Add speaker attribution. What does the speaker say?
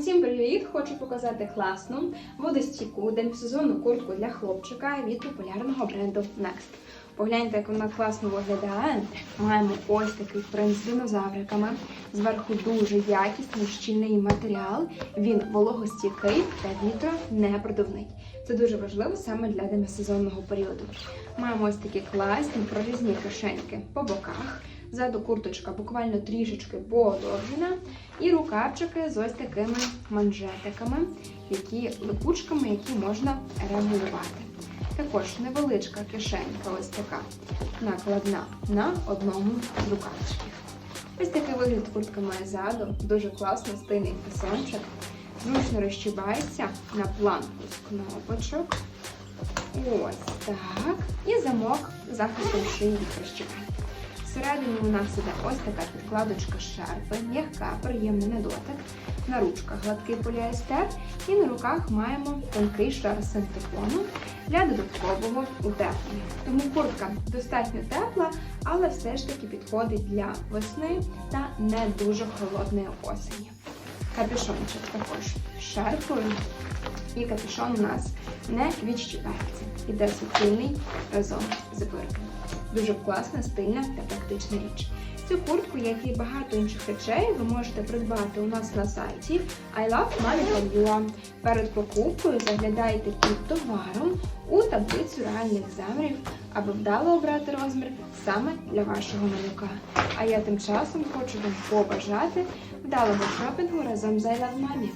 Speaker 1: Усім привіт! Хочу показати класну водостійку демпсезонну куртку для хлопчика від популярного бренду Next. Погляньте, як вона класно виглядає. Маємо ось такий принт з динозавриками. Зверху дуже якісний щільний матеріал. Він вологостійкий та вітронепродувний. Це дуже важливо саме для демосезонного періоду. Маємо ось такі класні прорізні кишеньки по боках. Ззаду курточка буквально трішечки подовжена. І рукавчики з ось такими манжетиками, які липучками, які можна регулювати. Також невеличка кишенька, ось така накладна на одному з рукавчиків. Ось такий вигляд куртка має ззаду, дуже класно, стильний фасончик. Зручно розчібається на планку з кнопочок. Ось так. І замок захистом шиї розчібання. Всередині у нас іде ось така підкладочка шарпи, м'яка, приємний на дотик. На ручках гладкий поліестер і на руках маємо тонкий шар синтепону для додаткового утеплення. Тому куртка достатньо тепла, але все ж таки підходить для весни та не дуже холодної осені. Капюшончик також шарпою, і капюшон у нас не відщіпається. Іде суцільний разом з бирками. Дуже класна, стильна та практична річ. Цю куртку, як і багато інших речей, ви можете придбати у нас на сайті I. Перед покупкою заглядайте під товаром у таблицю реальних замірів, аби вдало обрати розмір саме для вашого малюка. А я тим часом хочу вам побажати вдалого шопінгу разом з I.